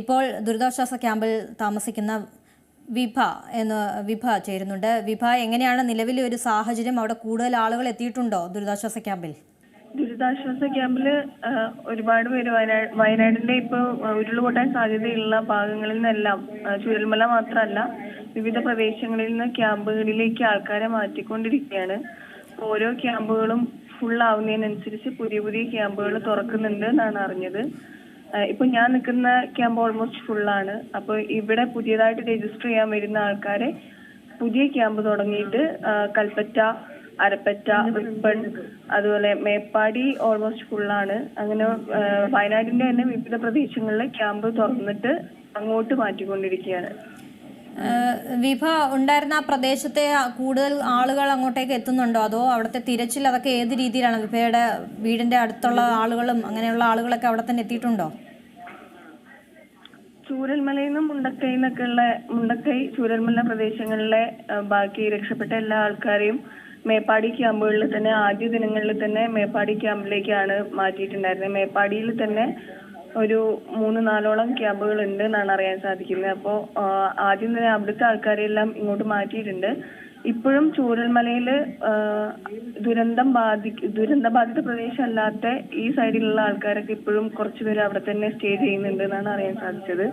ഇപ്പോൾ ദുരിതാശ്വാസ ക്യാമ്പിൽ താമസിക്കുന്ന വിഭ എന്ന് വിഭ ചേരുന്നുണ്ട്. വിഭ എങ്ങനെയാണ് നിലവിലെ ഒരു സാഹചര്യം? അവിടെ കൂടുതൽ ആളുകൾ എത്തിയിട്ടുണ്ടോ ദുരിതാശ്വാസ ക്യാമ്പിൽ? ദുരിതാശ്വാസ ക്യാമ്പിൽ ഒരുപാട് പേര് വയനാട് വയനാടിന്റെ ഇപ്പൊ ഉരുളുപൊട്ടാൻ സാധ്യതയുള്ള ഭാഗങ്ങളിൽ നിന്നെല്ലാം ചുരൽമല മാത്രമല്ല വിവിധ പ്രദേശങ്ങളിൽ നിന്ന് ക്യാമ്പുകളിലേക്ക് ആൾക്കാരെ മാറ്റിക്കൊണ്ടിരിക്കുകയാണ്. ഓരോ ക്യാമ്പുകളും ഫുൾ ആവുന്നതിനനുസരിച്ച് പുതിയ പുതിയ ക്യാമ്പുകൾ തുറക്കുന്നുണ്ട് എന്നാണ് അറിഞ്ഞത്. ഇപ്പൊ ഞാൻ നിൽക്കുന്ന ക്യാമ്പ് ഓൾമോസ്റ്റ് ഫുൾ ആണ്. അപ്പൊ ഇവിടെ പുതിയതായിട്ട് രജിസ്റ്റർ ചെയ്യാൻ വരുന്ന ആൾക്കാരെ പുതിയ ക്യാമ്പ് തുടങ്ങിയിട്ട് കൽപ്പറ്റ അരപ്പറ്റ റിപ്പൺ അതുപോലെ മേപ്പാടി ഓൾമോസ്റ്റ് ഫുൾ ആണ്. അങ്ങനെ വയനാടിന്റെ തന്നെ വിവിധ പ്രദേശങ്ങളിലെ ക്യാമ്പ് തുറന്നിട്ട് അങ്ങോട്ട് മാറ്റിക്കൊണ്ടിരിക്കുകയാണ്. വിഭ ഉണ്ടായിരുന്ന ആ പ്രദേശത്തെ കൂടുതൽ ആളുകൾ അങ്ങോട്ടേക്ക് എത്തുന്നുണ്ടോ? അതോ അവിടുത്തെ തിരച്ചിൽ അതൊക്കെ ഏത് രീതിയിലാണ്? വിഭയുടെ വീടിന്റെ അടുത്തുള്ള ആളുകളും അങ്ങനെയുള്ള ആളുകളൊക്കെ അവിടെ തന്നെ എത്തിയിട്ടുണ്ടോ? ചൂരൽമലയിൽ നിന്നും മുണ്ടക്കൈ എന്നൊക്കെ ഉള്ള മുണ്ടക്കൈ ചൂരൽമല പ്രദേശങ്ങളിലെ ബാക്കി രക്ഷപ്പെട്ട എല്ലാ ആൾക്കാരെയും മേപ്പാടി ക്യാമ്പുകളിൽ തന്നെ ആദ്യ ദിനങ്ങളിൽ തന്നെ മേപ്പാടി ക്യാമ്പിലേക്കാണ് മാറ്റിയിട്ടുണ്ടായിരുന്നത്. മേപ്പാടിയിൽ തന്നെ ഒരു മൂന്ന് നാലോളം ക്യാമ്പുകൾ ഉണ്ട് എന്നാണ് അറിയാൻ സാധിക്കുന്നത്. അപ്പോൾ ആദ്യം തന്നെ അവിടുത്തെ ആൾക്കാരെല്ലാം ഇങ്ങോട്ട് മാറ്റിയിട്ടുണ്ട്. ഇപ്പോഴും ചൂരൽമലയിൽ ദുരന്തം ബാധി ദുരന്ത ബാധിത പ്രദേശം അല്ലാത്ത ഈ സൈഡിലുള്ള ആൾക്കാരൊക്കെ ഇപ്പോഴും കുറച്ചുപേര് അവിടെ തന്നെ സ്റ്റേ ചെയ്യുന്നുണ്ട് എന്നാണ് അറിയാൻ സാധിച്ചത്.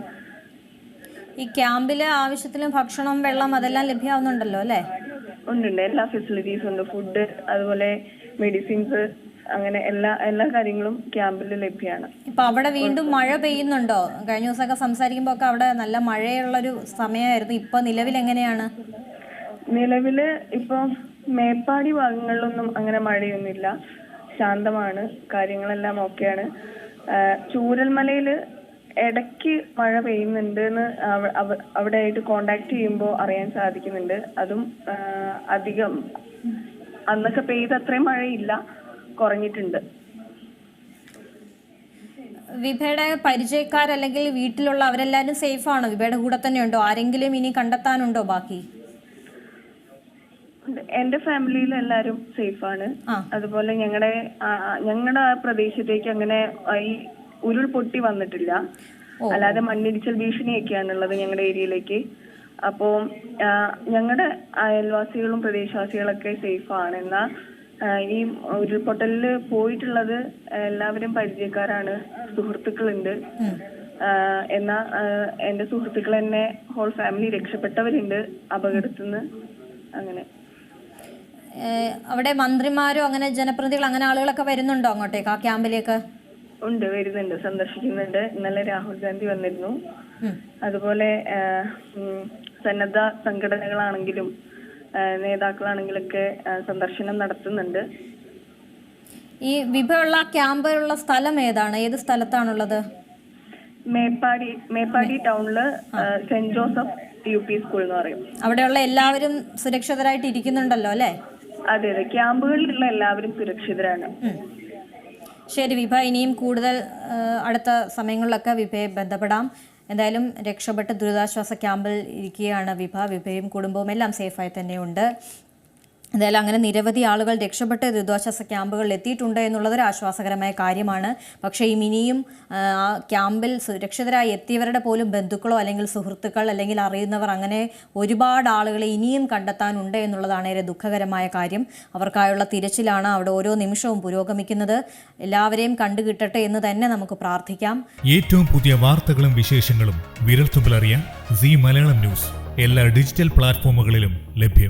ഈ ക്യാമ്പിൽ ആവശ്യത്തിന് ഭക്ഷണം വെള്ളം അതെല്ലാം ലഭ്യമാവുന്നുണ്ടല്ലോ അല്ലേ? ഉണ്ട് എല്ലാ ഫെസിലിറ്റീസും ഉണ്ട്. ഫുഡ് അതുപോലെ മെഡിസിൻസ് അങ്ങനെ എല്ലാ എല്ലാ കാര്യങ്ങളും ക്യാമ്പിൽ ലഭ്യമാണ് ഇപ്പൊ അവിടെ വീണ്ടും മഴ പെയ്യുന്നുണ്ടോ? കഴിഞ്ഞ ദിവസമൊക്കെ സംസാരിക്കുമ്പോൾ ഒക്കെ അവിടെ നല്ല മഴയുള്ള ഒരു സമയമായിരുന്നു ഇപ്പൊ നിലവിൽ എങ്ങനെയാണ്? നിലവിൽ ഇപ്പൊ മേപ്പാടി ഭാഗങ്ങളിലൊന്നും അങ്ങനെ മഴയൊന്നുമില്ല. ശാന്തമാണ്. കാര്യങ്ങളെല്ലാം ഓക്കെയാണ്. ചൂരൽമലയിൽ ഇടയ്ക്ക് മഴ പെയ്യുന്നുണ്ട് എന്ന് അവ- അവ- അവിടെ ആയിട്ട് കോണ്ടാക്ട് ചെയ്യുമ്പോൾ അറിയാൻ സാധിക്കുന്നുണ്ട്. അതും അധികം. അന്നൊക്കെ പെയ്ത അത്രയും മഴയില്ല. കുറഞ്ഞിട്ടുണ്ട്. വിഭയുടെ പരിചയക്കാർ അല്ലെങ്കിൽ വീട്ടിലുള്ള അവരെല്ലാവരും സേഫ് ആണോ? വിഭയുടെ കൂടെ തന്നെ ഉണ്ടോ? ആരെങ്കിലും ഇനി കണ്ടെത്താനുണ്ടോ ബാക്കി? എന്റെ ഫാമിലിയിൽ എല്ലാരും സേഫ് ആണ്. അതുപോലെ ഞങ്ങളുടെ ഞങ്ങളുടെ പ്രദേശത്തേക്ക് അങ്ങനെ ഈ ഉരുൾ പൊട്ടി വന്നിട്ടില്ല. അല്ലാതെ മണ്ണിടിച്ചൽ ഭീഷണിയൊക്കെയാണുള്ളത് ഞങ്ങളുടെ ഏരിയയിലേക്ക്. അപ്പോ ഞങ്ങളുടെ അയൽവാസികളും പ്രദേശവാസികളൊക്കെ സേഫ് ആണ്. എന്നാൽ ഈ ഉരുൾപൊട്ടലിൽ പോയിട്ടുള്ളത് എല്ലാവരും പരിചയക്കാരാണ് സുഹൃത്തുക്കളുണ്ട്. എന്നാ എന്റെ സുഹൃത്തുക്കൾ തന്നെ ഹോൾ ഫാമിലി രക്ഷപ്പെട്ടവരുണ്ട് അപകടത്തിൽ നിന്ന് അങ്ങനെ അവിടെ മന്ത്രിമാരോ അങ്ങനെ ജനപ്രതിനിധികൾ അങ്ങനെ ആളുകളൊക്കെ വരുന്നുണ്ടോ അങ്ങോട്ടേക്ക് ആ ക്യാമ്പിലേക്ക്? ഉണ്ട് വരുന്നുണ്ട് സന്ദർശിക്കുന്നുണ്ട്. ഇന്നലെ രാഹുൽ ഗാന്ധി വന്നിരുന്നു. അതുപോലെ സന്നദ്ധ സംഘടനകളാണെങ്കിലും നേതാക്കളാണെങ്കിലൊക്കെ സന്ദർശനം നടത്തുന്നുണ്ട്. ഈ വിഭയുള്ള ക്യാമ്പുള്ള സ്ഥലം ഏതാണ്? ഏത് സ്ഥലത്താണുള്ളത്? മേപ്പാടി മേപ്പാടി ടൗണിൽ Saint Joseph U P school എന്ന് പറയും. അവിടെയുള്ള എല്ലാവരും സുരക്ഷിതരായിട്ട് ഇരിക്കുന്നുണ്ടല്ലോ അല്ലേ? അതെ അതെ. ക്യാമ്പുകളിലുള്ള എല്ലാവരും സുരക്ഷിതരാണ്. ശരി വിഭ ഇനിയും കൂടുതൽ അടുത്ത സമയങ്ങളിലൊക്കെ വിഭയെ ബന്ധപ്പെടാം. എന്തായാലും രക്ഷപ്പെട്ട് ദുരിതാശ്വാസ ക്യാമ്പിൽ ഇരിക്കുകയാണ് വിഭ. വിഭയും കുടുംബവും എല്ലാം സേഫായി തന്നെയുണ്ട്. എന്തായാലും അങ്ങനെ നിരവധി ആളുകൾ രക്ഷപ്പെട്ട് ദുരിതാശ്വാസ ക്യാമ്പുകളിൽ എത്തിയിട്ടുണ്ട് എന്നുള്ളത് ഒരു ആശ്വാസകരമായ കാര്യമാണ്. പക്ഷേ ഈ ഇനിയും ആ, ക്യാമ്പിൽ സുരക്ഷിതരായി എത്തിയവരുടെ പോലും ബന്ധുക്കളോ അല്ലെങ്കിൽ സുഹൃത്തുക്കൾ അല്ലെങ്കിൽ അറിയുന്നവർ അങ്ങനെ ഒരുപാട് ആളുകളെ ഇനിയും കണ്ടെത്താനുണ്ട് എന്നുള്ളതാണ് ഏറെ ദുഃഖകരമായ കാര്യം. അവർക്കായുള്ള തിരച്ചിലാണ് അവിടെ ഓരോ നിമിഷവും പുരോഗമിക്കുന്നത്. എല്ലാവരെയും കണ്ടുകിട്ടട്ടെ എന്ന് തന്നെ നമുക്ക് പ്രാർത്ഥിക്കാം. ഏറ്റവും പുതിയ വാർത്തകളും വിശേഷങ്ങളും വിരൽത്തുമ്പിലറിയാൻ സി മലയാളം ന്യൂസ്. എല്ലാ ഡിജിറ്റൽ പ്ലാറ്റ്ഫോമുകളിലും ലഭ്യം.